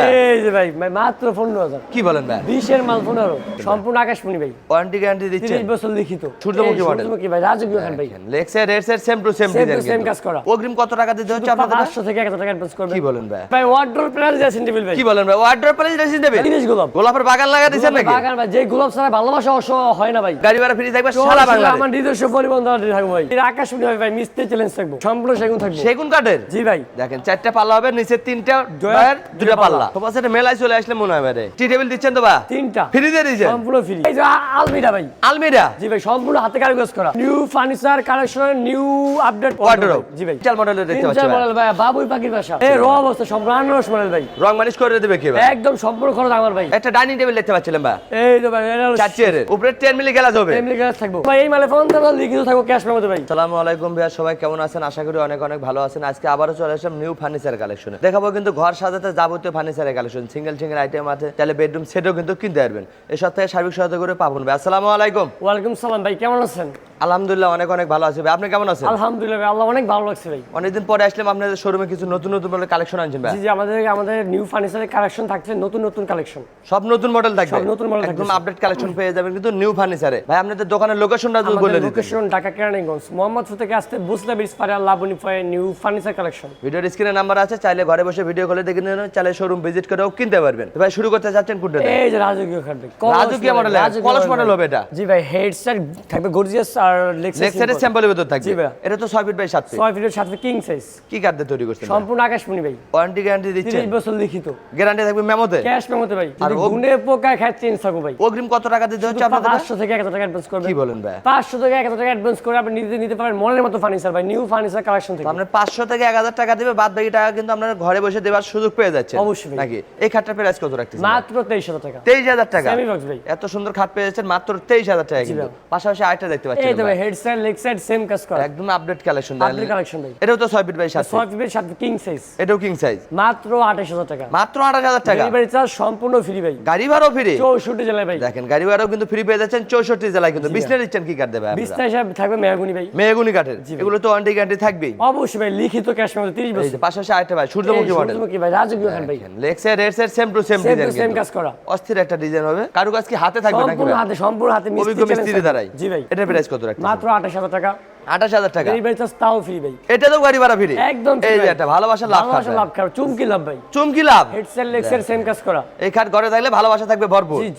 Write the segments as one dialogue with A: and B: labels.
A: এই যে ভাই ভাই মাত্র পনেরো হাজার।
B: কি বলেন ভাই?
A: বিশের মাল পনেরো। সম্পূর্ণ আকাশমণি ভাই।
B: ওয়ারেন্টি গ্যারান্টি দিচ্ছেন?
A: তিরিশ বছর লিখিত।
B: সূর্যমুখী
A: এই সূর্যমুখী ভাই রাজকীয় খান ভাই।
B: লেক্সের রেটসের same to same design
A: same কাজ করা।
B: অগ্রিম কত টাকা দিতে হচ্ছে আপনাদের?
A: পাঁচশো থেকে এক হাজার টাকা অ্যাডভান্স করবেন।
B: কি বলেন ভাই?
A: ভাই ওয়ার্ড্রোপ প্লাস যাচ্ছেন টেবিল ভাই।
B: কি বলেন ভাই? ওয়ার্ড্রপ প্রাইস রেসিং দেবে
A: তিরিশ গোলাপ।
B: গোলাপের বাগান লাগা দিছেন নাকি?
A: বাগান ভাই যে গোলাপ ছাড়া ভালোবাসা অসহ হয় না ভাই।
B: গাড়ি ভাড়া ফ্রি থাকবে সারা
A: সারা
B: বাংলা
A: আমার নিজস্ব পরিবহন থাকব ভাই। এর আকাশমণি হবে ভাই মিস্ত্রি চ্যালেঞ্জ থাকব। সম্পূর্ণ সেগুন থাকব।
B: সেগুন কাঠের?
A: জি ভাই।
B: দেখেন চারটা পাল্লা হবে নিচে তিনটা ডয়ার দুটা পাল্লা।
A: পাল্লা।
B: তোমার সাথে মেলায় চলে আসলে মনে হয় ভাই টি টেবিল দিচ্ছেন তো বা?
A: তিনটা।
B: ফ্রি দিয়ে দিয়েছেন?
A: সম্পূর্ণ ফ্রি। এই যে আলমিরা ভাই।
B: আলমিরা?
A: জি ভাই সম্পূর্ণ হাতে কারুকাজ করা। New furniture collection new update
B: wardrobe
A: জি ভাই।
B: চাল মডেলের দেখতে পাচ্ছি
A: তিনটা
B: ভাই।
A: মডেল ভাই বাবুই পাখির বাসা। এই র অবস্থা সম্পূর্ণ আনারস মডেল ভাই।
B: রং মানিশ করে দেবে কি ভাই?
A: একদম সম্পূর্ণ খরচ আমার ভাই।
B: একটা ডাইনিং টেবিল দেখতে পাচ্ছিলাম ভাই।
A: এই তো ভাই এটা
B: চার চেয়ারের উপরে 10 মিলি গ্লাস হবে।
A: এমনি গ্যাস থাকব। ভাই এই মালে ফোন দেবো লিখিত থাকব ক্যাশ মেমোতে ভাই।
B: আসসালামু আলাইকুম ভাইয়া সবাই কেমন আছেন? আশা করি অনেক অনেক ভালো আছেন। আজকে আবারও চলে আসলাম নিউ ফার্নিচার কালেকশনে দেখাবো কিন্তু ঘর সাজাতে যাবতীয় ফার্নিচারের কালেকশন সিঙ্গেল সিঙ্গেল আইটেম আছে। তাহলে বেডরুম সেটও কিন্তু কিনতে পারবেন। এই সপ্তাহে সার্বিক সহায়তা করে পাবন ভাই। আসসালামু আলাইকুম।
A: ওয়ালাইকুম সালাম ভাই, কেমন আছেন?
B: আলহামদুলিল্লাহ অনেক অনেক ভালো আছি ভাই। আপনি কেমন আছেন?
A: আলহামদুলিল্লাহ ভাই আল্লাহ অনেক ভালো লাগছে ভাই।
B: অনেকদিন পরে আসলাম আপনাদের শোরুমে কিছু নতুন নতুন মডেল কালেকশন আনছেন ভাই।
A: জি জি আমাদের আমাদের নিউ ফার্নিচারের কালেকশন থাকছে নতুন নতুন কালেকশন
B: সব নতুন মডেল থাকবে?
A: সব নতুন model
B: একদম আপডেট কালেকশন পেয়ে যাবেন কিন্তু নিউ ফার্নিচারে ভাই আপনাদের দোকানের লোকেশনটা যদি বলে দিতেন।
A: লোকেশন ঢাকা কেরানীগঞ্জ মোহাম্মদপুর থেকে আসতে বুসলা ব্রিজ পারে লাবণী পায়ে নিউ ফার্নিচার কালেকশন
B: ভিডিওর স্ক্রিনে নাম্বার আছে চাইলে ঘরে বসে ভিডিও কলে দেখে নিন চাইলে শোরুম ভিজিট করেও কিনতে পারবেন। ভাই শুরু করতে চাচ্ছেন কোনটা?
A: এই যে রাজকীয় খাট
B: রাজকীয় model, কলস model হবে এটা।
A: জি ভাই হেড স্টার থাকবে গর্জিয়াস আর লেগ
B: নেক্সটের স্যাম্পলের ভিতর থাকবে। এটা তো 6 ফিট বাই 7 ফিট
A: ছয় ফিটের সাথে কিং সাইজ
B: কি তৈরি করছেন
A: সম্পূর্ণ আকাশমণি ভাই।
B: ওয়ারেন্টি গ্যারান্টি দিচ্ছেন?
A: তিরিশ বছর লিখিত।
B: গ্যারান্টি থাকবে মেমোতে?
A: ক্যাশ মেমোতে ভাই।
B: আর
A: গুনে পোকা খায় চেঞ্জ থাকব ভাই।
B: অগ্রিম কত টাকা দিতে হচ্ছে আপনাদের
A: পাঁচশো থেকে এক হাজার টাকা অ্যাডভান্স করবেন।
B: কি বলেন ভাই
A: পাঁচশো থেকে এক হাজার টাকা অ্যাডভান্স করে আপনি নিতে পারেন মনের মতো ফার্নিচার ভাই নিউ ফার্নিচার কালেকশন থেকে।
B: আপনার 500 থেকে 1000 টাকা দিবে বাদ বাকি টাকা কিন্তু আপনারা ঘরে বসে দেওয়ার সুযোগ পেয়ে যাচ্ছেন।
A: অবশ্যই।
B: নাকি? এই খাটটার প্রাইস কত রাখতেছেন
A: মাত্র তেইশ হাজার টাকা।
B: 23000 টাকা?
A: সেমি বক্স ভাই।
B: এত সুন্দর খাট পেয়ে যাচ্ছেন মাত্র 23000 টাকা কিন্তু। পাশাপাশি আরেকটা দেখতে পাচ্ছেন
A: ভাই head side leg side same কাজ করা।
B: একদম আপডেট কালেকশন
A: আপনি কালেকশন ভাই
B: এটাও তো 6 ফিট বাই 7
A: ছয় ফিটের সাথে কিং সাইজ
B: এটাও কিং সাইজ
A: মাত্র আঠাশ হাজার টাকা।
B: মাত্র 28000 টাকা।
A: ডেলিভারি চার্জ সম্পূর্ণ ফ্রি ভাই।
B: গাড়ি ভাড়াও ফ্রি
A: চৌষট্টি জেলায় ভাই।
B: দেখেন গাড়ি ভাড়াও কিন্তু ফ্রি পেয়ে যাচ্ছেন 64 জেলায় কিন্তু। দিচ্ছেন কি কাট দেবে আপনারা?
A: বিস্তার হিসাবে থাকবে মেহগুনি ভাই।
B: মেহগুনি কাঠের এগুলো তো ওয়ারেন্টি গ্যারান্টি থাকবেই।
A: অবশ্যই ভাই লিখিত ক্যাশ মেমো তিরিশ
B: এই
A: বছর।
B: যে পাশাপাশি আরেকটা ভাই সূর্যমুখী মডেল
A: সূর্যমুখী ভাই রাজকীয় খান ভাই।
B: লেক্সের রেটসের same to same design
A: same কাজ করা।
B: অস্থির একটা ডিজাইন হবে। কারুকাজ কি হাতে থাকবে নাকি
A: সম্পূর্ণ হাতে সম্পূর্ণ হাতে মিস্ত্রি
B: দ্বারাই।
A: জি ভাই।
B: এটার প্রাইস কত রাখছেন
A: মাত্র আঠাশ হাজার টাকা।
B: 28000 টাকা।
A: ডেলিভারি চার্জ তাও ফ্রি ভাই।
B: এটা তো গাড়ি ভাড়া ফ্রি
A: একদম
B: এই যে একটা ভালোবাসার লাভ
A: ভালোবাসা লাভ খাও চুমকি লাভ ভাই।
B: চুমকি লাভ।
A: হেডসেট লেক্সের সেম কাজ করা।
B: এই খাট ঘরে থাকলে ভালোবাসা থাকবে ভরপুর।
A: জি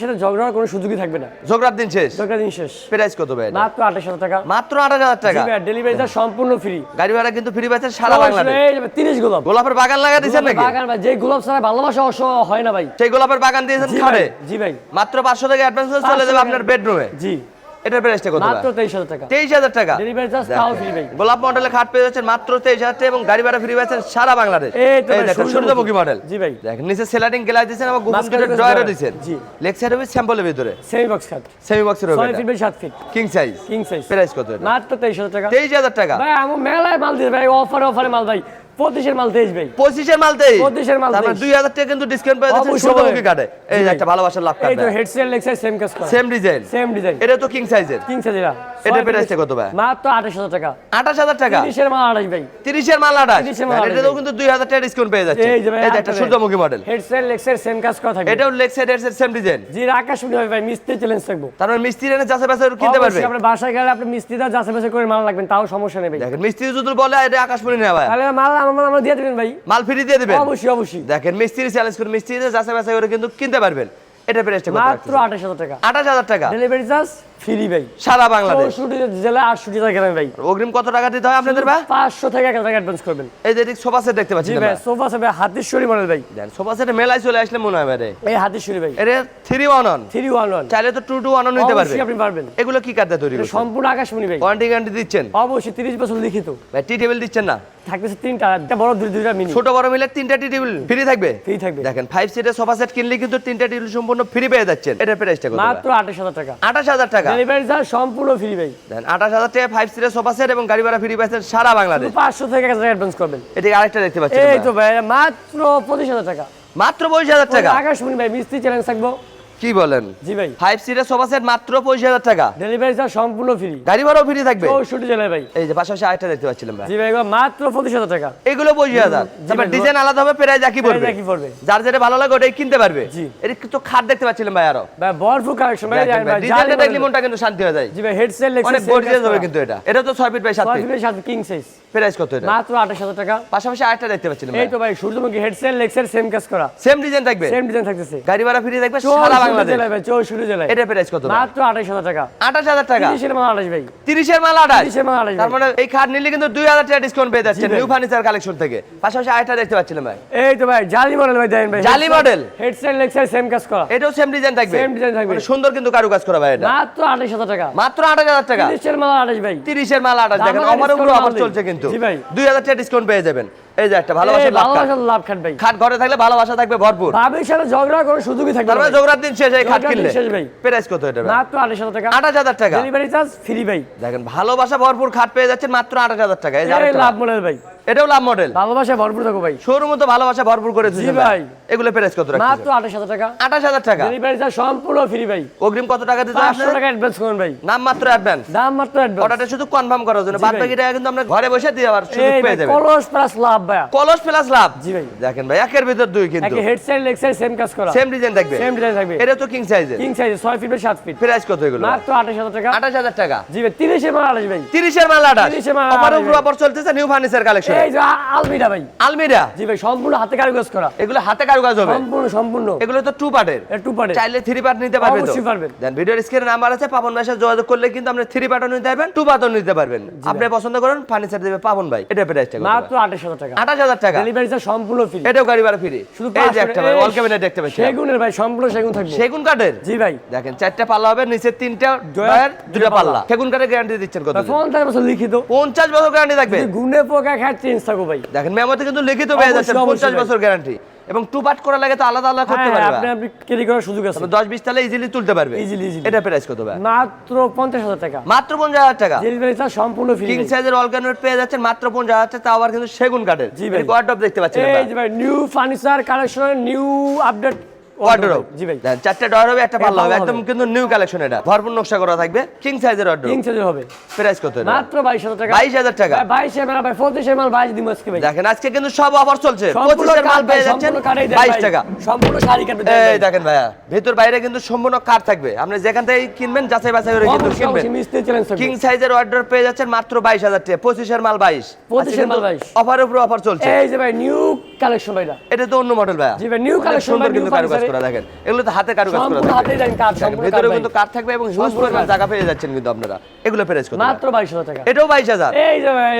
A: সাথে ঝগড়া কোনো সুযোগই থাকবে না।
B: ঝগড়ার দিন শেষ।
A: ঝগড়া দিন শেষ।
B: প্রাইস কত ভাই
A: মাত্র আঠাশ হাজার টাকা।
B: মাত্র 28000 টাকা।
A: ডেলিভারি চার্জ সম্পূর্ণ ফ্রি
B: গাড়ি ভাড়া কিন্তু ফ্রি পাচ্ছেন সারা বাংলাদেশ।
A: তিরিশ গোলাপ।
B: গোলাপের বাগান লাগা দিয়েছেন নাকি?
A: বাগান ভাই যে গোলাপ ছাড়া ভালোবাসা হয় না ভাই।
B: সেই গোলাপের বাগান দিয়েছেন
A: জি ভাই জি ভাই।
B: মাত্র 500 টাকা অ্যাডভান্স চলে যাবে আপনার বেডরুমে
A: জি।
B: এটার প্রাইসটা কত
A: মাত্র তেইশ হাজার টাকা।
B: 23000 টাকা।
A: ডেলিভারি চার্জ তাও ফ্রি ভাই।
B: গোলাপ মডেলের খাট পেয়ে যাচ্ছেন মাত্র তেইশ হাজার টাকা এবং গাড়ি ভাড়া ফ্রি পাচ্ছেন সারা বাংলাদেশ।
A: এই
B: দেখেন
A: সূর্যমুখী।
B: মডেল
A: জি ভাই।
B: দেখেন নিচে সেলারিং গ্লাস দিয়েছেন এবং গোপন
A: মাঝখানে
B: ড্রয়ারও দিয়েছেন
A: জি।
B: লেগ সাইড হবে স্যাম্পলের ভিতরে।
A: সেমি বক্স খাট
B: সেমি বক্সের হবে
A: ছয় ফিট বাই সাত feet
B: king size
A: king size
B: price কত
A: মাত্র তেইশ হাজার টাকা।
B: তেইশ হাজার টাকা।
A: ভাই আমার মেলায় মাল দিবে ভাই অফার অফারে মাল ভাই। পঁচিশের মাল তেইশ ভাই।
B: পঁচিশের মাল তেইশ
A: পঁচিশের মাল
B: তারপর দুই হাজার টাকা কিন্তু ডিসকাউন্ট পেয়ে সূর্যমুখী কাটে এই। একটা ভালোবাসার লাভ
A: এই তো
B: কাটে
A: হেডসেট সেম কাজ করা।
B: সেম ডিজাইন
A: সেম ডিজাইন
B: এটা তো কিং সাইজের
A: কিং সাইজ এরা
B: এটার কত ভাই?
A: মাত্র আঠাশ হাজার টাকা।
B: আঠাশ হাজার টাকা?
A: তিরিশের মাল আঠাশ ভাই।
B: তিরিশের মাল আঠাশ?
A: 30 এর মাল আঠাশ
B: এটাতেও কিন্তু দুই হাজার টাকা ডিসকাউন্ট পেয়ে যাচ্ছে।
A: এই যে ভাই
B: এই সূর্যমুখী মডেল
A: হেডসেট লেক্সার সেম কাজ করা থাকবে
B: এটাও লেগ সাইড সেম ডিজাইন
A: জি আকাশ শুনি ভাই মিস্ত্রি চ্যালেঞ্জ থাকব।
B: তারপর মিস্ত্রি এনে যাচাই বাছাই কিনতে পারবে।
A: অবশ্যই বাসায় গেলে আপনি মিস্ত্রিটা যাচাই বাছাই করে মাল লাগবেন তাও সমস্যা নেই ভাই।
B: দেখেন মিস্ত্রি যদি বলে এটা আকাশমণি নেওয়া
A: তাহলে মাল আমার আমরা দিয়ে দেবেন ভাই।
B: মাল ফ্রি দিয়ে দিবেন।
A: অবশ্যই অবশ্যই।
B: দেখেন মিস্ত্রি চ্যালেঞ্জ করে মিস্ত্রি যাচাই বাছাই করে কিন্তু কিনতে পারবেন। এটা প্রাইসটা কত?
A: মাত্র আঠাশ হাজার টাকা।
B: আঠাশ হাজার টাকা।
A: ডেলিভারি চার্জ ফ্রি ভাই।
B: সারা বাংলাদেশ।
A: চৌষট্টি জেলা আটষট্টি গ্রামে ভাই।
B: অগ্রিম কত টাকা দিতে হয় আপনাদের ভাই?
A: পাঁচশো থেকে এক হাজার টাকা অ্যাডভান্স করবেন।
B: এই যে সোফা সেট দেখতে পাচ্ছি
A: ভাই সোফা সেবে হাতিশ্বরী মডেল ভাই।
B: দেন সোফা সেটে মেলায় চলে আসলে মনে হয় ভাই
A: এই হাতিশ্বরী ভাই।
B: এর three one
A: three one one
B: চাইলে তো টু টু ওয়ান নিতে
A: আপনি পারবেন।
B: এগুলো কি তৈরি
A: সম্পূর্ণ আকাশমণি ভাই।
B: ওয়ারেন্টি গ্যারান্টি দিচ্ছেন?
A: অবশ্যই তিরিশ বছর লিখিত।
B: ভাই টি টেবিল দিচ্ছেন না?
A: থাকতেছে তিনটা একটা বড় দুই দুইটা মিনি
B: ছোট বড় মিলে তিনটা টি টেবিল ফ্রি থাকবে?
A: ফ্রি থাকবে।
B: দেখেন ফাইভ সিটের সোফা সেট কিনলে কিন্তু তিনটা টেবিল সম্পূর্ণ ফ্রি পেয়ে যাচ্ছেন। প্রাইসটা কত
A: মাত্র আঠাশ হাজার টাকা।
B: আঠাশ হাজার টাকা।
A: ডেলিভারি চার্জ সম্পূর্ণ ফ্রি ভাই।
B: দেন আঠাশ হাজার টাকা ফাইভ সিটের সোফা সেট এবং গাড়ি ভাড়া ফ্রি সারা বাংলাদেশ।
A: পাঁচশো থেকে এক হাজার অ্যাডভান্স করবেন।
B: এদিকে আরেকটা দেখতে পাচ্ছি
A: এই তো ভাই মাত্র পঁচিশ হাজার টাকা।
B: মাত্র পঁচিশ হাজার টাকা।
A: আকাশমণি ভাই মিস্ত্রি চ্যালেঞ্জ থাকব।
B: কি বলেন?
A: জি ভাই।
B: ফাইভ সিটের সোফা সেট মাত্র পঁচিশ হাজার টাকা।
A: ডেলিভারি চার্জ সম্পূর্ণ ফ্রি
B: গাড়ি ভাড়াও ফ্রি থাকবে?
A: চৌষট্টি জেলায় ভাই।
B: এই যে পাশাপাশি আরেকটা দেখতে পাচ্ছিলাম ভাই।
A: জি ভাই মাত্র পঁচিশ হাজার টাকা।
B: এগুলো পঁচিশ হাজার। তারপর ডিজাইন আলাদা হবে প্রাইস একই পড়বে।
A: একই পড়বে।
B: যার যেটা ভালো লাগে ওটাই কিনতে পারবে।
A: জি।
B: এটা তো খাট দেখতে পাচ্ছিলাম ভাই আরও।
A: ভাই ভরপুর কালেকশন ভাই ভাই,
B: ডিজাইনটা দেখলে মনটা কিন্তু শান্তি হয়ে যায়।
A: জি ভাই হেডসেট লেক্সাস
B: অনেক গর্জিয়াস হবে কিন্তু এটা। এটা তো ছয় ফিট বাই সাত ফিট
A: ফিটের কিং সাইজ
B: প্রাইস কত এটা?
A: মাত্র আঠাশ হাজার টাকা।
B: পাশাপাশি আরেকটা দেখতে পাচ্ছিলাম
A: এই তো ভাই সূর্যমুখী হেডসেট লেক্সের সেম কাজ করা।
B: সেম ডিজাইন থাকবে।
A: সেম ডিজাইন থাকতেছে।
B: গাড়ি ভাড়া ফ্রি থাকবে সারা বাংলাদেশ।
A: ভাই চৌষট্টি জেলায়।
B: এটা প্রাইস কত
A: মাত্র আঠাশ হাজার টাকা।
B: আঠাশ হাজার টাকা?
A: তিরিশের মাল আঠাশ ভাই।
B: তিরিশের মাল আঠাশ?
A: তিরিশের মাল আঠাশ
B: তার মানে এই খাট নিলে কিন্তু দুই হাজার টাকা ডিসকাউন্ট পেয়ে যাচ্ছে নিউ ফার্নিচার কালেকশন থেকে। পাশাপাশি আরেকটা দেখতে পাচ্ছিলাম ভাই।
A: এই তো ভাই জালি মডেল ভাই দেন ভাই।
B: জালি model?
A: হেডসেট লেক্সার সেম কাজ করা।
B: এটাও সেম ডিজাইন থাকবে?
A: Same design থাকবে।
B: মানে সুন্দর কিন্তু কারুকাজ করা ভাই এটা।
A: মাত্র আঠাশ হাজার টাকা।
B: মাত্র আঠাশ হাজার টাকা?
A: তিরিশের মাল আঠাশ ভাই।
B: তিরিশের মাল আঠাশ।
A: দাম
B: দেখেন উপর অফার চলছে কিন্তু।
A: জি ভাই।
B: দুই হাজার টাকা ডিসকাউন্ট পেয়ে যাবেন। এই যে একটা ভালোবাসার লাভ।
A: ভালোবাসার লাভ খাট ভাই।
B: খাট ঘরে থাকলে ভালোবাসা থাকবে ভরপুর।
A: ভাবির সাথে ঝগড়া করে সুযোগই থাকবে তারপরে
B: মানে
A: ভাই।
B: জোগরাত দিন শেষ এই খাট কিনলে।
A: শেষ ভাই।
B: প্রাইস কত এটা
A: মাত্র আঠাশ হাজার টাকা।
B: আঠাশ হাজার টাকা।
A: ডেলিভারি চার্জ ফ্রি ভাই।
B: দেখেন ভালোবাসা ভরপুর খাট পেয়ে যাচ্ছেন মাত্র আঠাশ হাজার টাকা। এই যে
A: লাভ
B: মনে
A: মডেল
B: এটাও লাভ মডেল
A: ভালোবাসা ভরপুর থাকো ভাই।
B: শোরুম তো ভালোবাসা ভরপুর করে দিয়েছে
A: ভাই।
B: এগুলো প্রাইস কত রাখছেন
A: মাত্র আঠাশ হাজার টাকা।
B: আঠাশ হাজার টাকা?
A: ডেলিভারি চার্জ সম্পূর্ণ ফ্রি ভাই।
B: অগ্রিম কত টাকা দিতে হবে
A: টাকা অ্যাডভান্স করুন ভাই।
B: নাম মাত্র অ্যাডভান্স
A: দাম মাত্র অ্যাডভান্স
B: অর্ডারটা শুধু কনফার্ম করার জন্য। বাদ বাকি টাকা কিন্তু আমরা ঘরে বসে দিয়ে আবার সুযোগ পেয়ে যাবেন।
A: কলস প্লাস লাভ ভাই
B: কলস প্লাস লাভ
A: জি ভাই।
B: দেখেন ভাই একের ভিতর দুই কিন্তু।
A: একে হেডসেট লেক্সার সেম কাজ করা।
B: সেম ডিজাইন থাকবে।
A: সেম ডিজাইন থাকবে।
B: এটা তো কিং সাইজের
A: কিং সাইজ ছয় ফিট বাই সাত ফিট
B: প্রাইস কত এগুলো?
A: মাত্র আঠাশ হাজার টাকা।
B: আঠাশ হাজার টাকা।
A: জি ভাই তিরিশের মাল আঠাশ ভাই।
B: তিরিশের মাল আঠাশ।
A: 30 এর মাল আঠাশ
B: উপর। চলতেছে নিউ ফার্নিচার কালেকশন
A: এই যে আলমিরা ভাই।
B: আলমিরা?
A: জি ভাই সম্পূর্ণ হাতে কারুকাজ করা।
B: এগুলো হাতে কারুকাজ হবে?
A: সম্পূর্ণ সম্পূর্ণ।
B: এগুলো তো টু পার্টের
A: একটু পারে
B: চাইলে থ্রি পার্ট নিতে পারবেন
A: অবশ্যই পারবেন।
B: দেন ভিডিওর স্ক্রিনে নাম্বার আছে পাবন ভাইয়ের সাথে যোগাযোগ করলে কিন্তু আপনি থ্রি পার্টও নিতে পারবেন টু পার্টও নিতে পারবেন। আপনি পছন্দ করেন ফার্নিচার দেবে পাবন ভাই। এটা প্রাইসটা
A: মাত্র আঠাশ হাজার টাকা।
B: আঠাশ হাজার টাকা।
A: ডেলিভারি চার্জ সম্পূর্ণ ফ্রি
B: এটাও গাড়ি ভাড়া ফ্রি
A: শুধু
B: এই যে একটা ভাই অল ক্যাবিনেট দেখতে পাচ্ছি।
A: সেগুনের ভাই সম্পূর্ণ সেগুন থাকবে।
B: সেগুন কাঠের?
A: জি ভাই।
B: দেখেন চারটা পাল্লা হবে নিচে তিনটা ডয়ার দুটা পাল্লা। সেগুন কাঠের গ্যারান্টি দিচ্ছেন কত
A: থাকবে বছর লিখিত।
B: পঞ্চাশ বছর গ্যারান্টি থাকবে।
A: গুনে পোকা খায় চেঞ্জ থাকো ভাই।
B: দেখেন মেমোতে কিন্তু লিখিত পেয়ে যাচ্ছে
A: অবশ্যই
B: পঞ্চাশ
A: ভাই।
B: বছর গ্যারান্টি এবং টু পার্ট করা লাগে তো আলাদা আলাদা করতে
A: হ্যাঁ,
B: পারবে।
A: আপনি আপনি ক্যারি করার সুযোগ আছে।
B: দশ বিশ তালে ইজিলি তুলতে পারবে।
A: Easily, easily।
B: এটা প্রাইস কত ভাই?
A: মাত্র পঞ্চাশ হাজার টাকা।
B: মাত্র পঞ্চাশ হাজার টাকা।
A: ডেলিভারি চার্জ সম্পূর্ণ ফ্রি
B: কিং সাইজের অলকানোট পেয়ে যাচ্ছেন মাত্র পঞ্চাশ হাজার টাকা, তাও আবার কিন্তু সেগুন কাঠের।
A: জি ভাই।
B: কোয়ার্ডব দেখতে পাচ্ছেন
A: এই যে ভাই new furniture collection new update
B: wardrobe
A: জি ভাই।
B: চারটা ডয়ার হবে একটা পাল্লা হবে একদম কিন্তু নিউ কালেকশন এটা। ভরপুর নকশা করা থাকবে কিং সাইজের অর্ডার
A: কিং সাইজের হবে।
B: প্রাইস কত এটা?
A: মাত্র বাইশ হাজার টাকা।
B: বাইশ হাজার টাকা।
A: বাইশ এমএল ভাই পঁচিশ এমএল বাইশ দিন আজকে ভাই।
B: দেখেন আজকে কিন্তু সব অফার চলছে।
A: সম্পূর্ণ
B: পঁচিশের মাল পেয়ে যাচ্ছেন
A: সম্পূর্ণ কাঠেই দেন
B: বাইশ
A: ভাই।
B: টাকা।
A: সম্পূর্ণ শাড়ি কাটবে
B: এই দেখেন ভাইয়া ভেতর বাইরে কিন্তু সম্পূর্ণ কাঠ থাকবে। আপনি যেখান থেকে কিনবেন যাচাই বাছাই করে কিন্তু কিনবেন।
A: মিস্ত্রি চ্যালেঞ্জ থাকবে।
B: কিং সাইজের অর্ডার পেয়ে যাচ্ছেন মাত্র বাইশ হাজার টাকা পঁচিশের মাল বাইশ।
A: 25 এর মাল 22
B: অফারের উপর অফার চলছে।
A: এই যে ভাই নিউ কালেকশন
B: এটা তো অন্য মডেল ভাইয়া।
A: জি ভাই,
B: অনেক
A: collection
B: সুন্দর কিন্তু কারুকাজ করা দেখেন। এগুলো তো হাতে কারুকাজ করা দেখেন,
A: সম্পূর্ণ
B: ভেতরেও কিন্তু কাঠ থাকবে এবং হিউজ পরিমাণ জায়গা পেয়ে যাচ্ছেন কিন্তু আপনারা। এগুলো প্রাইস কত
A: মাত্র টাকা?
B: এটাও বাইশ হাজার?
A: এই যে ভাই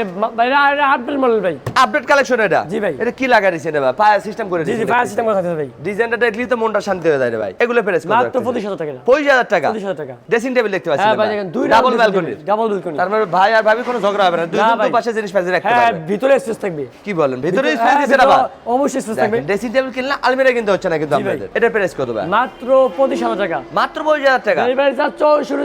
A: আপডেট মডেল ভাই।
B: আপডেট কালেকশন এটা?
A: জি ভাই।
B: এটা কি দিয়েছেন ভাই? পায়া সিস্টেম করে
A: জি জি ফায়ার সিস্টেম কথা ভাই।
B: ডিজাইনটা দেখলি তো মনটা শান্তি হয়ে যায় রে ভাই। এগুলো প্রাইস কত
A: মাত্র পঁচিশ হাজার টাকা
B: পঁচিশ হাজার টাকা?
A: পঁচিশ হাজার টাকা।
B: ড্রেসিং টেবিল দেখতে পাচ্ছেন
A: হ্যাঁ ভাই দেখেন দুই
B: ডাবল ব্যালকনির
A: ডাবল ব্যালকনি
B: তার মানে ভাই আর ভাবি কোনো ঝগড়া হবে না। দুই দুই পাশে জিনিস পাশে রাখতে
A: হ্যাঁ ভিতরে স্পেস থাকবে।
B: কি বলেন? ভিতরে
A: ভিতরে-
B: স্পেস
A: হ্যাঁ,
B: আবার
A: অবশ্যই সুস্থ থাকবে
B: ড্রেসিং টেবিল কিনলে আলমিরা কিনতে হচ্ছে না কিন্তু আপনাদের। এটা প্রাইস কত ভাই?
A: মাত্র পঁচিশ হাজার টাকা।
B: মাত্র পঁচিশ হাজার টাকা?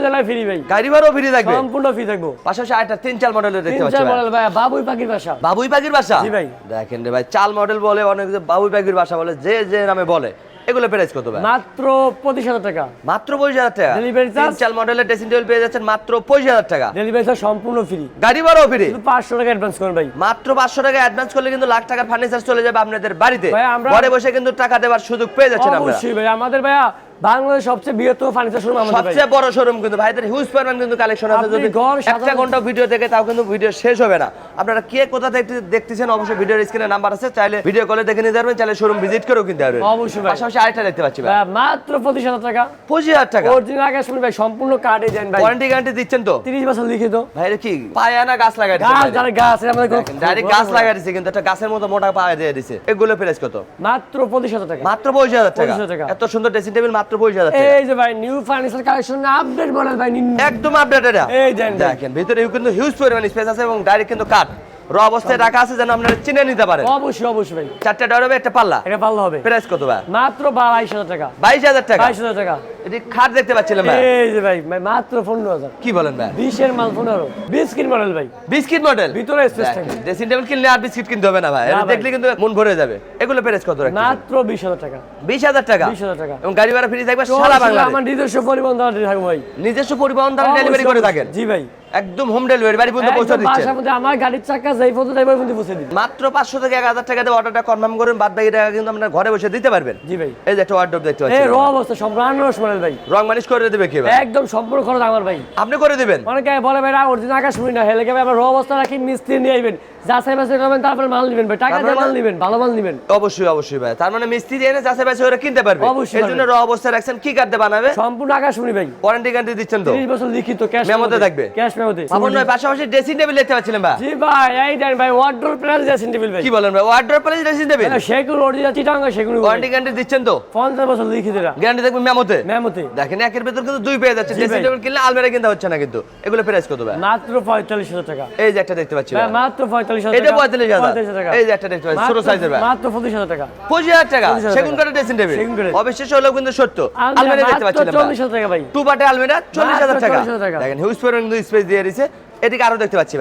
A: জেলায় ফ্রি ভাই।
B: গাড়ি ভাড়াও ফ্রি থাকবে?
A: সম্পূর্ণ ফ্রি থাকবে।
B: পাশাপাশি আরেকটা তিন চাল মডেলের দেখতে
A: তিন চার মডেল ভাই। বাবুই পাখির বাসা।
B: বাবুই পাখির বাসা?
A: জি ভাই।
B: দেখেন রে ভাই চাল মডেল বলে অনেক বাবুই পাখির বাসা বলে যে যে নামে বলে। এগুলো প্রাইস কত ভাই?
A: মাত্র পঁচিশ হাজার টাকা।
B: মাত্র পঁচিশ হাজার টাকা? ডেলিভারি
A: চার্জ
B: চাল মডেলের ড্রেসিং টেবিল পেয়ে যাচ্ছেন মাত্র পঁচিশ হাজার টাকা।
A: ডেলিভারি চার্জ সম্পূর্ণ ফ্রি
B: গাড়ি ভাড়াও ফ্রি
A: শুধু পাঁচশো টাকা অ্যাডভান্স করুন ভাই।
B: মাত্র পাঁচশো টাকা অ্যাডভান্স করলে কিন্তু লাখ টাকার ফার্নিচার চলে যাবে আপনাদের বাড়িতে।
A: আমরা-
B: ঘরে বসে কিন্তু টাকা দেওয়ার সুযোগ পেয়ে যাচ্ছেন আপনারা।
A: অবশ্যই ভাই আমাদের ভাইয়া বাংলাদেশ সবচেয়ে বৃহত্তম ফার্নিচার শোরুম আমাদের
B: সবচেয়ে বড় শোরুম কিন্তু ভাইদের হিউজ পরিমাণ কিন্তু কালেকশন আছে। যদি একটা ঘণ্টা ভিডিও দেখে তাও কিন্তু ভিডিও শেষ হবে না। আপনারা কে কোথা থেকে দেখতেছেন অবশ্যই ভিডিওর স্ক্রিনে নাম্বার আছে। চাইলে ভিডিও কলে দেখে নিতে পারবেন চাইলে শোরুম ভিজিট করেও কিনতে পারবেন।
A: অবশ্যই
B: পাশাপাশি আরেকটা দেখতে পাচ্ছি ভাই।
A: মাত্র পঁচিশ হাজার টাকা।
B: পঁচিশ হাজার টাকা?
A: অরিজিনাল আকাশ ভাই সম্পূর্ণ কার্ডে ভাই।
B: ওয়ারেন্টি গ্যারান্টি দিচ্ছেন তো?
A: তিরিশ বছর লিখিত।
B: ভাই কি? পায়ে আনা গাছ লাগাই
A: গাছ যারা গাছ আমাদের
B: ডাইরেক্ট গাছ লাগাই দিছে কিন্তু একটা গাছের মতো মোটা পায়ে দিয়ে দিছে এগুলো প্রাইস কত?
A: মাত্র পঁচিশ হাজার টাকা।
B: মাত্র পঁচিশ হাজার টাকা।
A: 25,000 টাকা।
B: এত সুন্দর ড্রেসিং টেবিল মাত্র হাজার টাকা
A: এই যে ভাই new furniture collection update model ভাই
B: একদম আপডেট এটা।
A: এই
B: দেখেন ভিতরে কিন্তু হিউজ পরিমাণ স্পেস আছে এবং ডাইরেক্ট কিন্তু কাট র অবস্থায় রাখা আছে যেন আপনারা চিনে নিতে পারেন।
A: অবশ্যই অবশ্যই ভাই।
B: চারটা ডর হবে একটা পাল্লা।
A: এটা পাল্লা হবে।
B: প্রাইস কত ভাই?
A: মাত্র বাইশ হাজার টাকা।
B: বাইশ হাজার টাকা।
A: বাইশ হাজার টাকা।
B: এটি খাট দেখতে পাচ্ছিলাম ভাই
A: এই যে ভাই মাত্র
B: কি বলেন ভাই?
A: মাল পনেরো। বিস্কিট মডেল ভাই।
B: বিস্কিট মডেল
A: ভিতরে স্পেস থাকবে।
B: ড্রেসিং টেবিল কিনলে আর বিস্কিট কিনতে হবে না ভাই। এটা দেখলে কিন্তু মন ভরে যাবে। এগুলো প্রাইস কত রাখছেন?
A: মাত্র টাকা।
B: বিশ হাজার টাকা?
A: বিশ হাজার টাকা।
B: এবং গাড়ি ভাড়া ফ্রি থাকবে সারা বাংলাদেশ।
A: আমার নিজস্ব পরিবহন থাকব ভাই।
B: নিজস্ব পরিবহন দ্বারা ডেলিভারি করে থাকেন।
A: জি ভাই।
B: একদম হোম ডেলিভারি বাড়ি পর্যন্ত পৌঁছে দিচ্ছেন।
A: আমার গাড়ির চাকা যাই পর্যন্ত যাই পর্যন্ত পৌঁছে
B: মাত্র পাঁচশো থেকে এক হাজার টাকা দিয়ে অর্ডারটা কনফার্ম করুন। বাদ বাকি টাকা কিন্তু আপনার ঘরে বসে দিতে পারবেন।
A: জি ভাই।
B: এই যে একটা ওয়ার্ডরোব দেখতে
A: এই
B: পাচ্ছেন
A: র অবস্থা মডেল ভাই।
B: রং মানিশ করে দেবে কে
A: একদম সম্পূর্ণ খরচ আমার ভাই।
B: আপনি করে দিবেন?
A: অনেকে বলে ভাই অরিজিনাল আকাশ শুনি না হেলে আমরা র অবস্থা রাখি মিস্ত্রি নিয়ে আইবেন। যাচাই বাছাই করবেন তারপরে মাল নেবেন ভাই। টাকা দিয়ে মাল নেবেন ভালো মাল নেবেন।
B: অবশ্যই অবশ্যই ভাই। তার মানে মিস্ত্রি এনে যাচ্ছে বাসে ওরা কিনতে পারবে।
A: অবশ্যই
B: এই জন্য র অবস্থা রাখছেন কি কাটতে বানাবে?
A: সম্পূর্ণ আকাশ শুনি ভাই।
B: ওয়ারেন্টি গ্যারান্টি দিচ্ছেন তো?
A: তিরিশ বছর লিখিত ক্যাশ
B: মেমোতে থাকবে?
A: ক্যাশ মেমোতে।
B: আপন নয় পাশাপাশি ড্রেসিং টেবিল দেখতে পাচ্ছিলেন ভাই?
A: জি ভাই এই দেন ভাই ওয়ার্ডরোব প্লাস যাচ্ছেন টেবিল ভাই।
B: কি বলেন ভাই ওয়ার্ডরোব প্লাস ড্রেসিং টেবিল
A: সেগুলো অরিজিনাল চিটাঙ্গা সেগুলো
B: ওয়ারেন্টি গ্যারান্টি দিচ্ছেন তো?
A: পঞ্চাশ বছর লিখিত এরা।
B: গ্যারান্টি থাকবে মেমোতে?
A: মেমোতে।
B: দেখেন একের ভেতর কিন্তু দুই পেয়ে যাচ্ছে। ড্রেসিং টেবিল কিনলে আলমারি কিনতে হচ্ছে না কিন্তু। এগুলো প্রাইস কত ভাই?
A: মাত্র পঁয়তাল্লিশ হাজার টাকা।
B: এই যে একটা দেখতে পাচ্ছি
A: ভাই,
B: ভাই।
A: মাত্র পঁয়তাল্লিশ হাজার
B: এটা
A: টাকা।
B: পঁয়তাল্লিশ হাজার।
A: পঁয়তাল্লিশ হাজার টাকা।
B: এই যে একটা দেখতে পাচ্ছি ছোট সাইজের ভাই
A: মাত্র পঁচিশ হাজার টাকা।
B: পঁচিশ হাজার টাকা। সেগুন কাঠের ড্রেসিং টেবিল
A: সেগুন কাঠের।
B: কিন্তু সত্য।
A: আলমিরা
B: দেখতে পাচ্ছিলাম
A: চল্লিশ হাজার টাকা ভাই।
B: টু পার্টের আলমিরা চল্লিশ হাজার
A: মাত্র
B: টাকা।
A: 40,000 টাকা।
B: দেখেন হিউজ পরিমাণ কিন্তু স্পেস দিয়ে দিছে। এদিকে আরও দেখতে পাচ্ছি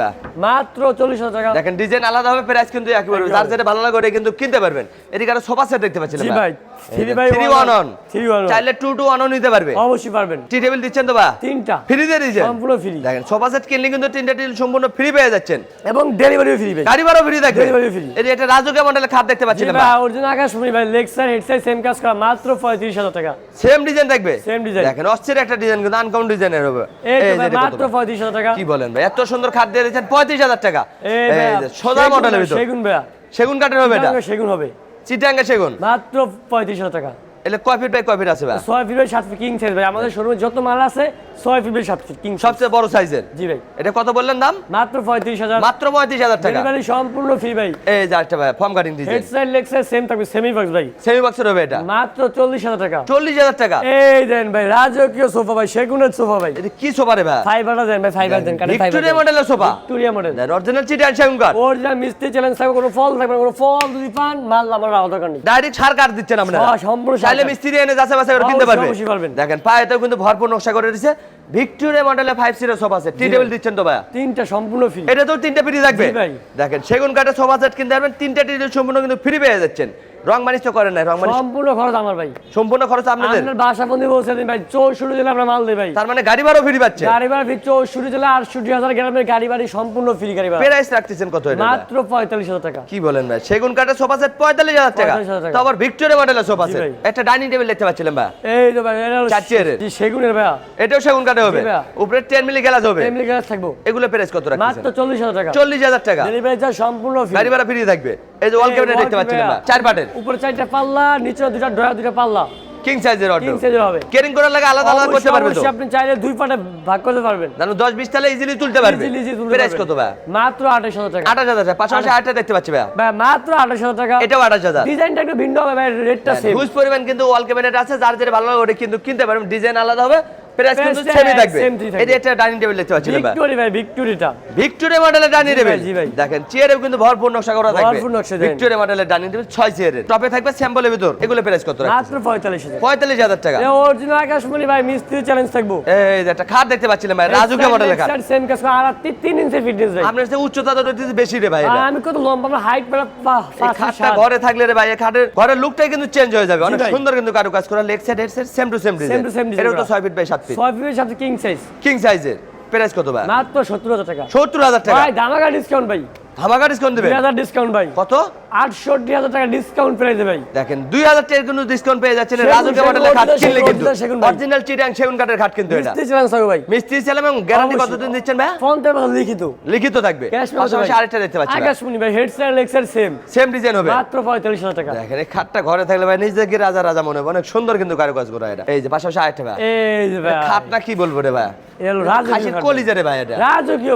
A: মাত্র চল্লিশ টাকা।
B: দেখেন ডিজাইন আলাদা হবে প্রাইস কিন্তু যার যেটা ভালো লাগে ওটা কিন্তু কিনতে পারবেন। এদিকে আরও সোফা সেট দেখতে পাচ্ছিলাম
A: ভাই। Three by
B: three one on
A: three one
B: চাইলে টু টু ওয়ানও নিতে পারবে।
A: অবশ্যই পারবেন।
B: টি টেবিল দিচ্ছেন তো বা?
A: তিনটা।
B: ফ্রি দিয়ে দিয়েছেন
A: সম্পূর্ণ ফ্রি
B: দেখেন সোফা সেট কিনলে কিন্তু তিনটা টেবিল সম্পূর্ণ ফ্রি পেয়ে যাচ্ছেন।
A: এবং ডেলিভারিও ফ্রি ভাই
B: গাড়ি ভাড়াও ফ্রি থাকবে।
A: Delivery free।
B: এই এটা রাজুকে মডেলের খাট দেখতে
A: জি
B: পাচ্ছিলাম
A: অরিজিনাল আকাশ ভাই লেগ সাইড সেম কাজ করা মাত্র পঁয়ত্রিশ হাজার টাকা।
B: সেম ডিজাইন থাকবে?
A: Same design।
B: দেখেন অস্থির একটা ডিজাইন কিন্তু ডিজাইনের হবে।
A: এই ভাই মাত্র
B: ভাই?
A: টাকা।
B: কি বলেন ভাই এত সুন্দর খাট দিয়ে দিয়েছেন পঁয়ত্রিশ হাজার টাকা।
A: এই ভাই
B: সোজা
A: সেগুন
B: মডেলের ভিতর।
A: সেগুন ভাইয়া
B: সেগুন কাঠের হবে এটা।
A: সেগুন হবে।
B: চিটাঙ্গা সেগুন।
A: মাত্র পঁয়ত্রিশ হাজার টাকা।
B: এলে কয় ফিট বাই কয় ফিট আছে ভাই?
A: ছয় ফিট বাই সাত ফিট কিং সাইজ ভাই। আমাদের শোরুমে যত মাল আছে ছয় ফিট বাই সাত ফিট কিং
B: সবচেয়ে বড় সাইজের
A: জি ভাই।
B: এটা কত বললেন দাম?
A: মাত্র পঁয়ত্রিশ হাজার।
B: মাত্র পঁয়ত্রিশ হাজার টাকা।
A: ডেলিভারি সম্পূর্ণ ফ্রি ভাই।
B: এই যে একটা ভাই form cutting design
A: head side leg side same থাকবে সেমি বক্স ভাই।
B: সেমি বক্সের হবে এটা?
A: মাত্র চল্লিশ হাজার টাকা।
B: চল্লিশ হাজার টাকা?
A: এই দেন ভাই রাজকীয় সোফা ভাই সেগুনের সোফা ভাই।
B: এটা কি সোফা রে ভাই?
A: ফাইবারটা দেন ভাই ফাইবার দেন কাটে ফাইবার
B: ভিক্টোরিয়া মডেলের sofa?
A: Victoria model
B: original Chittagong সেগুন কাঠ
A: অরিজিনাল মিস্ত্রি চ্যালেঞ্জ থাকবে কোনো ফল থাকবে কোনো ফল যদি পান মাল আমার রাখা দরকার
B: ডাইরেক্ট সার কাঠ দিচ্ছেন আমরা
A: হ্যাঁ, সম্পূর্ণ
B: চাইলে মিস্ত্রি এনে যাচাই বাছাই করে কিনতে পারবে। দেখেন পায়েতেও কিন্তু ভরপুর নকশা করে দিয়েছে ভিক্টোরিয়া মডেলের ফাইভ সিটের সোফা সেট টি টেবিল দিচ্ছেন তো ভাই
A: তিনটা সম্পূর্ণ ফ্রি
B: এটা তো তিনটা ফ্রি থাকবে। দেখেন সেগুন কাঠের সোফা সেট কিনতে পারবেন। তিনটা টি টেবিল সম্পূর্ণ কিন্তু ফ্রি পেয়ে যাচ্ছেন। রং তো করেন না রং
A: সম্পূর্ণ খরচ আমার ভাই।
B: সম্পূর্ণ খরচ আপনাদের।
A: আপনার বাসা বন্ধু বলছে দিন ভাই চৌষট্টি জেলা আমরা মাল দিই ভাই।
B: তার মানে গাড়ি ফ্রি
A: গাড়ি ভাড়া ফ্রি চৌষট্টি জেলা আটষট্টি হাজার গ্রামের গাড়ি বাড়ি সম্পূর্ণ ফ্রি গাড়ি ভাড়া।
B: প্রাইস রাখতেছেন কত এটা
A: মাত্র পঁয়তাল্লিশ হাজার টাকা।
B: কি বলেন ভাই? সেগুন কাঠের সোফা সেট পঁয়তাল্লিশ হাজার টাকা।
A: 45,000 টাকা।
B: তো আবার ভিক্টোরিয়া মডেলের সোফা সেট একটা ডাইনিং টেবিল দেখতে পাচ্ছিলাম ভাই
A: এই তো ভাই এটা। সেগুনের ভাইয়া?
B: এটাও সেগুন হবে? উপরে টেন মিলি গ্লাস হবে।
A: এমনি গ্লাস থাকব।
B: এগুলো প্রাইস কত রাখছেন
A: মাত্র চল্লিশ হাজার টাকা।
B: চল্লিশ হাজার টাকা।
A: ডেলিভারি চার্জ সম্পূর্ণ ফ্রি
B: গাড়ি ভাড়া ফ্রি থাকবে। এই যে ওয়াল ক্যাবিনেট দেখতে পাচ্ছিলাম
A: cabinet।
B: চার পাটের
A: উপরে চারটা পাল্লা নিচে দুটা ড্রয়ার দুটা পাল্লা।
B: কিং সাইজের
A: কিং সাইজের হবে।
B: কেরিং করার লাগে আলাদা আলাদা করতে
A: অবশ্যই,
B: পারবে তো?
A: আপনি চাইলে দুই পাটে ভাগ করতে পারবেন।
B: জানো দশ বিশ তালে ইজিলি তুলতে পারবে।
A: Easily, easily তুলতে
B: প্রাইস কত ভাই?
A: মাত্র আঠাশ হাজার টাকা।
B: আঠাশ হাজার টাকা। পাশাপাশি আটটা দেখতে পাচ্ছি ভাই।
A: ভাই মাত্র আঠাশ হাজার টাকা।
B: এটাও আঠাশ হাজার।
A: ডিজাইনটা একটু ভিন্ন হবে ভাই রেটটা সেম
B: পরিমাণ কিন্তু ওয়াল ক্যাবিনেট আছে যার যেটা ভালো লাগে ওটা কিন্তু কিনতে পারবেন। ডিজাইন আলাদা হবে। প্রাইস কিন্তু সেমই থাকবে। এই যে একটা ডাইনিং টেবিল দেখতে পাচ্ছিলাম
A: ভিক্টোরি ভাই ভিক্টোরিটা
B: ভিক্টোরিয়া মডেলের ডাইনিং টেবিল
A: জি ভাই।
B: দেখেন চেয়ারেও কিন্তু ভরপুর নকশা করা থাকবে।
A: ভরপুর নকশা দেন।
B: মডেলের ডাইনিং টেবিল ছয় চেয়ারের টপে থাকবে স্যাম্পলের ভিতর। এগুলো প্রাইস কত রাখছেন
A: মাত্র পঁয়তাল্লিশ হাজার।
B: পঁয়তাল্লিশ হাজার
A: অরিজিনাল আকাশমণি ভাই মিস্ত্রি চ্যালেঞ্জ থাকব।
B: এই যে একটা খাট দেখতে পাচ্ছিলাম ভাই রাজুকে মডেলের খাট
A: সেম কাজ আর তিন- তিন ইঞ্চি ফিটনেস ভাই।
B: আপনার যে উচ্চতা তো বেশি রে ভাই
A: আমি কত লম্বা আমার হাইট পেলা
B: খাটটা ঘরে থাকলে রে ভাই এই খাটের ঘরের লুকটাই কিন্তু চেঞ্জ হয়ে যাবে। অনেক সুন্দর কিন্তু কারুকাজ করা leg head side same to same design এটাও তো
A: করা।
B: 6 feet by 7 feet
A: 6 feet king size
B: king সাইজের প্রাইস কত ভাই?
A: মাত্র সত্তর হাজার টাকা।
B: 70000 টাকা।
A: ভাই দামাকা ডিসকাউন্ট ভাই।
B: ধামাকা ডিসকাউন্ট
A: দুই হাজার ডিসকাউন্ট ভাই।
B: কত?
A: আটষট্টি হাজার টাকা ডিসকাউন্ট প্রাইসে ভাই।
B: দেখেন 2000 টাকার কিন্তু ডিসকাউন্ট পেয়ে যাচ্ছেন। মডেলের খাট কিনলে কিন্তু। অরিজিনাল চিটাং সেগুন কাঠের খাট কিন্তু এটা।
A: মিস্ত্রি ভাই।
B: মিস্ত্রি এবং গ্যারান্টি কতদিন দিচ্ছেন ভাই?
A: বছর লিখিত।
B: লিখিত থাকবে। পাশাপাশি আরেকটা দেখতে ভাই।
A: আকাশমণি ভাই head side leg side same
B: same design হবে।
A: মাত্র পঁয়তাল্লিশ হাজার টাকা।
B: দেখেন এই খাটটা ঘরে থাকলে ভাই নিজেকে রাজা রাজা মনে হবে। অনেক সুন্দর কিন্তু কারুকাজ করা এটা। এই যে পাশাপাশি আরেকটা ভাই।
A: এই যে ভাই।
B: খাট না কি বলব রে ভাই?
A: এ হলো রাজকীয়
B: খাসির
A: ভাই।
B: কলিজা রে ভাই এটা।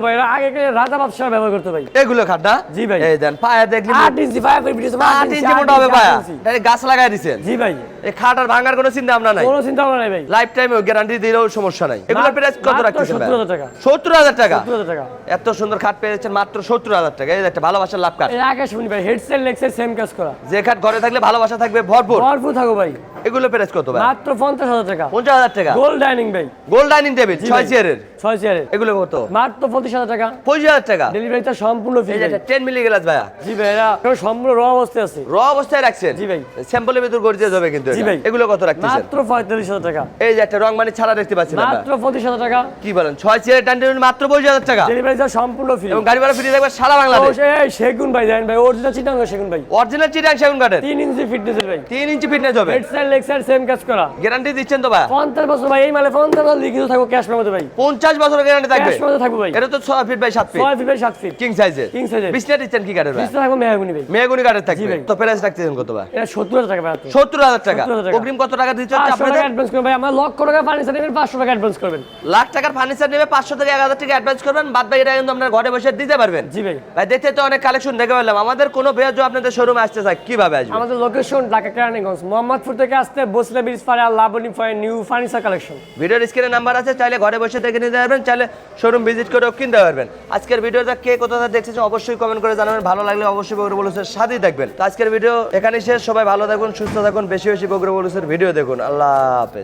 A: ভাই আগে রাজা বাদশাহ ব্যবহার করতে ভাই।
B: এগুলো খাট
A: জি ভাই।
B: এই দেন পায়ে দেখলি
A: আট ইঞ্চি ফাইভ ফিট
B: আট ইঞ্চি মোটা হবে পায়া। ডাইরেক্ট গাছ লাগাই
A: জি ভাই।
B: এই খাট আর ভাঙার কোনো চিন্তা ভাবনা নাই?
A: কোনো চিন্তা নাই ভাই।
B: লাইফ টাইম গ্যারান্টি দিলেও সমস্যা নাই। এগুলোর প্রাইস কত রাখতেছেন ভাই?
A: 70,000 টাকা।
B: সত্তর হাজার টাকা?
A: সত্তর হাজার টাকা।
B: এত সুন্দর খাট পেয়েছেন মাত্র সত্তর হাজার টাকা। এই একটা ভালোবাসার লাভ কাঠ
A: এই আকাশমণি ভাই head side leg side same কাজ করা।
B: যে খাট ঘরে থাকলে ভালোবাসা থাকবে ভরপুর।
A: ভরপুর থাকো ভাই।
B: এগুলো প্রাইস কত ভাই?
A: মাত্র পঞ্চাশ হাজার টাকা।
B: পঞ্চাশ হাজার টাকা?
A: গোল্ড ডাইনিং ভাই।
B: গোল্ড ডাইনিং টেবিল
A: জি
B: ছয়
A: ভাই।
B: চেয়ারের
A: ছয় চেয়ারের
B: এগুলো কত?
A: মাত্র পঁচিশ হাজার টাকা।
B: পঁচিশ হাজার টাকা?
A: ডেলিভারিটা সম্পূর্ণ ফ্রি
B: টেন মিলি গ্লাস ভাইয়া।
A: জি ভাই এরা সম্পূর্ণ র অবস্থায় আছে।
B: র অবস্থায় রাখছেন?
A: জি ভাই।
B: স্যাম্পলের ভিতর গর্জিয়াস হবে কিন্তু
A: জি ভাই।
B: এগুলো কত রাখতেছেন?
A: মাত্র পঁয়তাল্লিশ হাজার টাকা।
B: এই যে একটা রং মানে ছাড়া দেখতে পাচ্ছি না
A: মাত্র পঁচিশ হাজার টাকা।
B: কি বলেন? ছয় চেয়ারের ডাইনিং মাত্র পঁচিশ হাজার টাকা।
A: ডেলিভারিটা সম্পূর্ণ ফ্রি
B: এবং গাড়ি ভাড়া ফ্রি থাকবে সারা বাংলাদেশ।
A: এই সেগুন ভাই জানেন ভাই অরিজিনাল চিটাঙ্গ সেগুন ভাই।
B: অরিজিনাল চিটাং সেগুন কাঠের।
A: তিন ইঞ্চি ফিটনেসের ভাই।
B: তিন ইঞ্চি ফিটনেস হবে।
A: Head side leg side same কাজ করা।
B: গ্যারান্টি দিচ্ছেন তো ভাই
A: পঞ্চাশ বছর ভাই এই মালে পঞ্চাশ লিখিত থাকব ক্যাশ মধ্যে ভাই।
B: পঞ্চাশ বছরের গ্যারান্টি থাকবে।
A: ক্যাশ মধ্যে থাকব ভাই।
B: এটা তো ছয় ফিট বাই সাত ফিট
A: ছয় ফিট বাই সাত ফিট
B: কিং সাইজের
A: size এর।
B: বিছনা দিচ্ছেন কি কাঠের ভাই?
A: বিশটা থাকব মেহাগুনি ভাই।
B: মেগুনি কাঠের থাকবে। তো প্রাইস রাখতেছেন কত ভাই?
A: এটা সত্তর হাজার টাকা ভাই আপনি।
B: সত্তর হাজার টাকা।
A: 70,000 টাকা।
B: অগ্রিম কত টাকা দিচ্ছেন
A: পাঁচশো
B: আপনাদের?
A: টাকা অ্যাডভান্স করবেন ভাই। আমার লক্ষ টাকা ফার্নিচার নেবেন পাঁচশো টাকা অ্যাডভান্স করবেন।
B: লাখ টাকার ফার্নিচার নেবে পাঁচশো থেকে এক হাজার টাকা অ্যাডভান্স করবেন। বাদ বাকিটা কিন্তু আপনার ঘরে বসে দিতে পারবেন।
A: জি ভাই।
B: ভাই দেখতে তো অনেক কালেকশন দেখে পেলাম আমাদের কোনো পেঁয়াজ আপনাদের শোরুমে আসতে চায় কীভাবে আসবে?
A: আমাদের লোকেশন ঢাকা কেরানীগঞ্জ। মোহাম্মদপুর থেকে আসতে বসলে ব্রিজ আর Laboni point new furniture collection
B: ভিডিওর স্ক্রিনে নাম্বার আছে চাইলে ঘরে বসে দেখে নিতে পারবেন চাইলে শোরুম ভিজিট করেও কিনতে পারবেন আজকের ভিডিওটা কে কোথাও দেখতেছে অবশ্যই কমেন্ট করে জানাবেন। ভালো লাগলে অবশ্যই বগুড়া বলুসের সাথেই থাকবেন। তো আজকের ভিডিও এখানেই শেষ। সবাই ভালো থাকুন, সুস্থ থাকুন, বেশি বেশি বগুড়া বলুসের ভিডিও দেখুন। আল্লাহ হাফেজ।